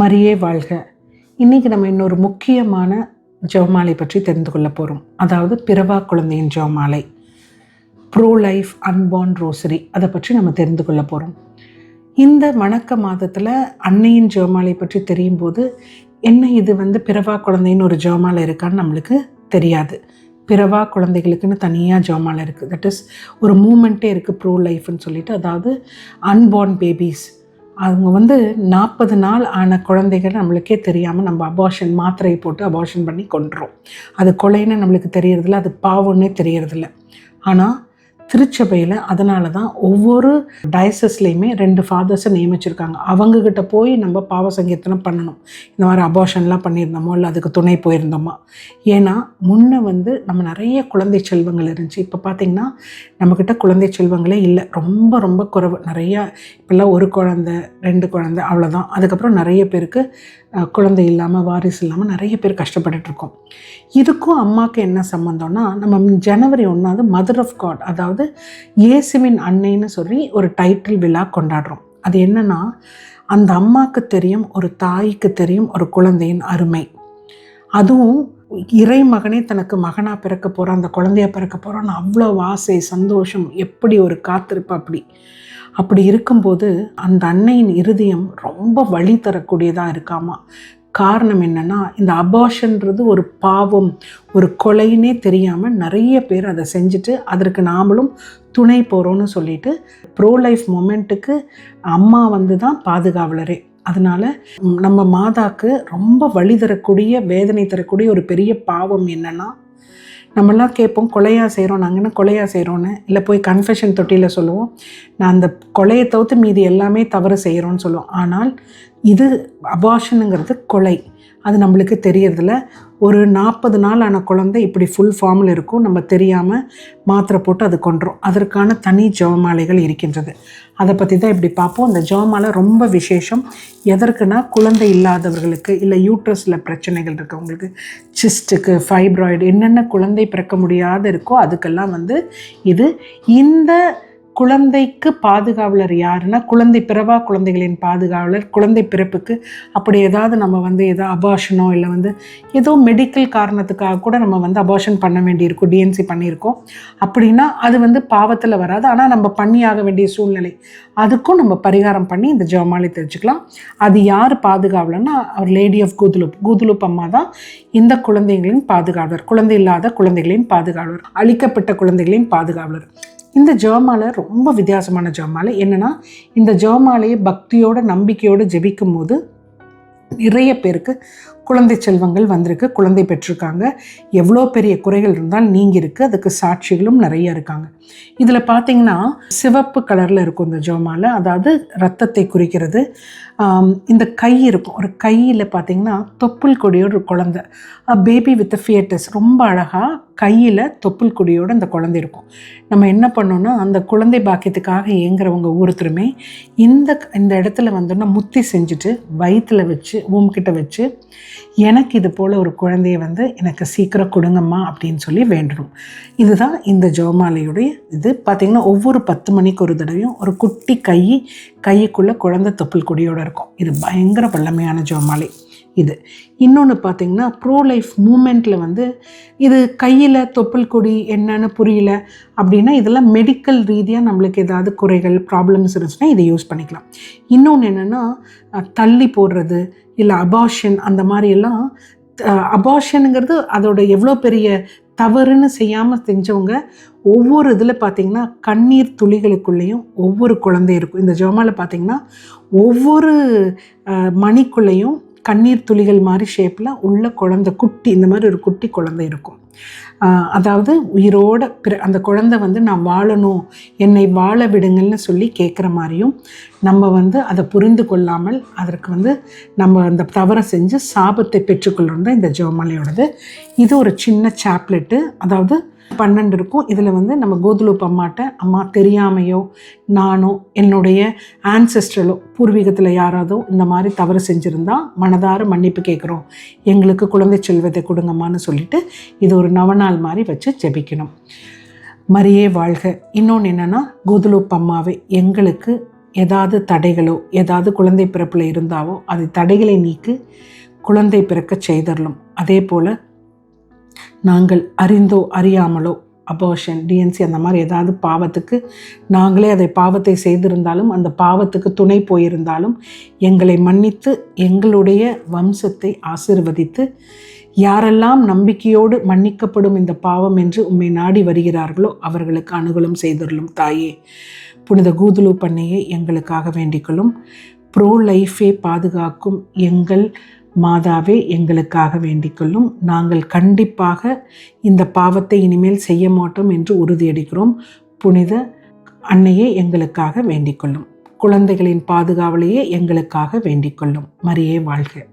மரியே வாழ்க. இன்னைக்கு நம்ம இன்னொரு முக்கியமான ஜெவமாலை பற்றி தெரிந்து கொள்ள போகிறோம் அதாவது பிறவா குழந்தையின் ஜெபமாலை ப்ரோ லைஃப் அன்பார்ன் ரோசரி அதை பற்றி நம்ம தெரிந்து கொள்ள போகிறோம் இந்த வணக்க மாதத்தில் அன்னையின் ஜெபமாலை பற்றி தெரியும் போது என்ன இது வந்து பிறவா குழந்தைன்னு ஒரு ஜெபமாலை இருக்கான்னு நம்மளுக்கு தெரியாது. பிறவா குழந்தைகளுக்குன்னு தனியாக ஜெபமாலை இருக்குது தட் இஸ் ஒரு மூமெண்ட்டே இருக்குது ப்ரோ லைஃப்னு சொல்லிட்டு. அதாவது அன்பார்ன் பேபிஸ். அவங்க வந்து நாற்பது நாள் ஆன குழந்தைகள் நம்மளுக்கே தெரியாமல் நம்ம அபார்ஷன் மாத்திரையை போட்டு அபார்ஷன் பண்ணி கொண்டுறோம் அது கொலைன்னு நம்மளுக்கு தெரியறதில்ல அது பாவம்னே தெரியறதில்ல. ஆனால் திருச்சபையில் அதனால தான் ஒவ்வொரு டயசஸ்லேயுமே ரெண்டு ஃபாதர்ஸை நியமிச்சிருக்காங்க. அவங்கக்கிட்ட போய் நம்ம பாவ சங்கீர்த்தனம் பண்ணணும். இந்த மாதிரி அபார்ஷன்லாம் பண்ணியிருந்தோமோ? இல்லை அதுக்கு துணை போயிருந்தோமா? ஏன்னா முன்னே வந்து நம்ம நிறைய குழந்தை செல்வங்கள் இருந்துச்சு. இப்போ பார்த்திங்கன்னா நம்மக்கிட்ட குழந்தை செல்வங்களே இல்லை. ரொம்ப ரொம்ப குறைவு. நிறையா இப்போல்லாம் ஒரு குழந்தை ரெண்டு குழந்தை அவ்வளோதான் அதுக்கப்புறம் நிறைய பேருக்கு குழந்தை இல்லாமல் வாரிசு இல்லாமல் நிறைய பேர் கஷ்டப்பட்டுட்டுருக்கோம் இதுக்கும் அம்மாவுக்கு என்ன சம்மந்தம்னா நம்ம ஜனவரி ஒன்றாவது மதர் ஆஃப் காட் அதாவது இயேசுவின் அன்னைன்னு சொல்லி ஒரு டைட்டில் விழா கொண்டாடுறோம். அது என்னன்னா அந்த அம்மாவுக்கு தெரியும் ஒரு தாய்க்கு தெரியும் ஒரு குழந்தையின் அருமை. அதுவும் இறை மகனே தனக்கு மகனாக பிறக்க போகிறான் அந்த குழந்தைய பிறக்க போகிறான்னு அவ்வளோ ஆசை சந்தோஷம் எப்படி ஒரு காத்திருப்பு அப்படி. அப்படி இருக்கும்போது அந்த அன்னையின் இருதயம் ரொம்ப வழி தரக்கூடியதாக இருக்காமா? காரணம் என்னென்னா இந்த அபாஷன்றது ஒரு பாவம் ஒரு கொலைன்னே தெரியாமல் நிறைய பேர் அதை செஞ்சுட்டு அதற்கு நாமளும் துணை போகிறோன்னு சொல்லிட்டு ப்ரோ லைஃப் மொமெண்ட்டுக்கு அம்மா வந்து தான் பாதுகாவலரே. அதனால நம்ம மாதாக்கு ரொம்ப வழி தரக்கூடிய வேதனை தரக்கூடிய ஒரு பெரிய பாவம் என்னென்னா நம்மளாம் கேட்போம் கொலையாக செய்கிறோம் நாங்கள் என்ன செய்கிறோன்னு இல்லை போய் கன்ஃபெஷன் தொட்டியில் சொல்லுவோம் நான் அந்த கொலையை தவிர்த்து மீதி எல்லாமே தவறு செய்கிறோன்னு சொல்லுவோம். ஆனால் இது அபாஷனுங்கிறது கொலை. அது நம்மளுக்கு தெரியறதில்ல. ஒரு நாற்பது நாள் ஆன குழந்தை இப்படி ஃபுல் ஃபார்மில் இருக்கும். நம்ம தெரியாமல் மாத்திரை போட்டு அது கொன்றோம். அதற்கான தனி ஜெபமாலைகள் இருக்கின்றது. அதை பற்றி தான் இப்படி பார்ப்போம். அந்த ஜெபமாலை ரொம்ப விசேஷம். எதற்குனா குழந்தை இல்லாதவர்களுக்கு இல்லை யூட்ரஸில் பிரச்சனைகள் இருக்கவங்களுக்கு சிஸ்ட்டுக்கு ஃபைப்ராய்டு என்னென்ன குழந்தை பிறக்க முடியாத இருக்கோ அதுக்கெல்லாம் வந்து இது இந்த குழந்தைக்கு பாதுகாவலர் யாருன்னா குழந்தை பிறவா குழந்தைகளின் பாதுகாவலர் குழந்தை பிறப்புக்கு அப்படி ஏதாவது நம்ம வந்து ஏதோ அபாஷனோ இல்லை வந்து ஏதோ மெடிக்கல் காரணத்துக்காக கூட நம்ம வந்து அபாஷன் பண்ண வேண்டியிருக்கும் டிஎன்சி பண்ணியிருக்கோம். அப்படின்னா அது வந்து பாவத்தில் வராது. ஆனால் நம்ம பண்ணியாக வேண்டிய சூழ்நிலை அதுக்கும் நம்ம பரிகாரம் பண்ணி இந்த ஜெபமாலை தெரிஞ்சுக்கலாம். அது யார் பாதுகாவலர்னா அவர் லேடி ஆஃப் கூதுலுப் கூதுலுப் அம்மா தான் இந்த குழந்தைகளின் பாதுகாவலர் குழந்தை இல்லாத குழந்தைகளின் பாதுகாவலர் அழிக்கப்பட்ட குழந்தைகளின் பாதுகாவலர். இந்த ஜெபமாலை ரொம்ப வித்தியாசமான ஜெபமாலை. என்னென்னா இந்த ஜெபமாலையை பக்தியோட நம்பிக்கையோடு ஜெபிக்கும் போது நிறைய பேருக்கு குழந்தை செல்வங்கள் வந்திருக்கு குழந்தை பெற்றிருக்காங்க. எவ்வளோ பெரிய குறைகள் இருந்தால் நீங்கியிருக்கு அதுக்கு சாட்சிகளும் நிறைய இருக்காங்க. இதில் பார்த்தீங்கன்னா சிவப்பு கலரில் இருக்கும் இந்த ஜோமால அதாவது ரத்தத்தை குறிக்கிறது. இந்த கை இருக்கும் ஒரு கையில் பார்த்தீங்கன்னா தொப்புள் கொடியோட ஒரு குழந்தை. பேபி வித் ஃபியட்டஸ் ரொம்ப அழகாக கையில் தொப்புள் கொடியோட அந்த குழந்தை இருக்கும். நம்ம என்ன பண்ணோன்னா அந்த குழந்தை பாக்கியத்துக்காக ஏங்குறவங்க ஒவ்வொருத்தருமே இந்த இந்த இடத்துல வந்தோன்னா முத்தி செஞ்சுட்டு வயிற்றில் வச்சு ஊம்கிட்ட வச்சு எனக்கு இது போல் ஒரு குழந்தைய வந்து எனக்கு சீக்கிரம் கொடுங்கம்மா அப்படின்னு சொல்லி வேண்டணும் இதுதான் இந்த ஜோமாலையுடைய இது. பார்த்திங்கன்னா ஒவ்வொரு பத்து மணிக்கு ஒரு தடவையும் ஒரு குட்டி கை கைக்குள்ளே குழந்தை தொப்புள் கொடியோடு இருக்கும். இது பயங்கர வல்லமையான ஜோமாலை. இது. இன்னொன்று பார்த்தீங்கன்னா ப்ரோ லைஃப் மூமெண்ட்டில் வந்து இது கையில் தொப்புள் கொடி என்னன்னு புரியல அப்படின்னா இதெல்லாம் மெடிக்கல் ரீதியாக நம்மளுக்கு ஏதாவது குறைகள் ப்ராப்ளம்ஸ் இருந்துச்சுன்னா இதை யூஸ் பண்ணிக்கலாம். இன்னொன்று என்னென்னா தள்ளி போடுறது இல்லை அபாஷன் அந்த மாதிரியெல்லாம் அபாஷனுங்கிறது அதோட எவ்வளோ பெரிய தவறுன்னு செய்யாமல் செஞ்சவங்க ஒவ்வொரு இதில் பார்த்திங்கன்னா கண்ணீர் துளிகளுக்குள்ளேயும் ஒவ்வொரு குழந்தை இருக்கும். இந்த ஜோமாவில் பார்த்தீங்கன்னா ஒவ்வொரு மணிக்குள்ளேயும் கண்ணீர் துளிகள் மாதிரி ஷேப்பில் உள்ள குழந்தை குட்டி இந்த மாதிரி ஒரு குட்டி குழந்தை இருக்கும். அதாவது உயிரோட பிற அந்த குழந்தை வந்து நான் வாழணும் என்னை வாழ விடுங்கள்னு சொல்லி கேட்குற மாதிரியும் நம்ம வந்து அதை புரிந்து கொள்ளாமல் அதற்கு வந்து நம்ம அந்த தவறை செஞ்சு சாபத்தை பெற்றுக்கொள்ளணும் தான் இந்த ஜெபமாலையோடது இது ஒரு சின்ன சாப்லெட்டு அதாவது பன்னெண்டு இருக்கும். இதில் வந்து நம்ம கோதுலூப் அம்மாட்ட அம்மா தெரியாமையோ நானோ என்னுடைய ஆன்செஸ்ட்ரலோ பூர்வீகத்தில் யாராவதோ இந்த மாதிரி தவறு செஞ்சுருந்தா மனதார மன்னிப்பு கேட்குறோம் எங்களுக்கு குழந்தை செல்வத்தை கொடுங்கம்மான்னு சொல்லிட்டு இது ஒரு நவநாள் மாதிரி வச்சு ஜெபிக்கணும். மரியே வாழ்க. இன்னொன்று என்னென்னா கோதுலூப் அம்மாவே எங்களுக்கு ஏதாவது தடைகளோ ஏதாவது குழந்தை பிறப்பில் இருந்தாவோ அது தடைகளை நீக்கி குழந்தை பிறக்க செய்தரலும். அதே போல் நாங்கள் அறிந்தோ அறியாமலோ அபோஷன் டிஎன்சி அந்த மாதிரி ஏதாவது பாவத்துக்கு நாங்களே அதை பாவத்தை செய்திருந்தாலும் அந்த பாவத்துக்கு துணை போயிருந்தாலும் எங்களை மன்னித்து எங்களுடைய வம்சத்தை ஆசிர்வதித்து யாரெல்லாம் நம்பிக்கையோடு மன்னிக்கப்படும் இந்த பாவம் என்று உம்மை நாடி வருகிறார்களோ அவர்களுக்கு அனுகூலம் செய்துள்ளும் தாயே. புனித கூதுலு பண்ணையை எங்களுக்காக வேண்டிக்கொள்ளும் ப்ரோ லைஃபே பாதுகாக்கும் எங்கள் மாதாவே எங்களுக்காக வேண்டிக்கொள்ளும் நாங்கள் கண்டிப்பாக இந்த பாவத்தை இனிமேல் செய்ய மாட்டோம் என்று உறுதியடிக்கிறோம் புனித அன்னையே எங்களுக்காக வேண்டிக்கொள்ளும் குழந்தைகளின் பாதுகாவலையே எங்களுக்காக வேண்டிக்கொள்ளும் மரியே வாழ்க.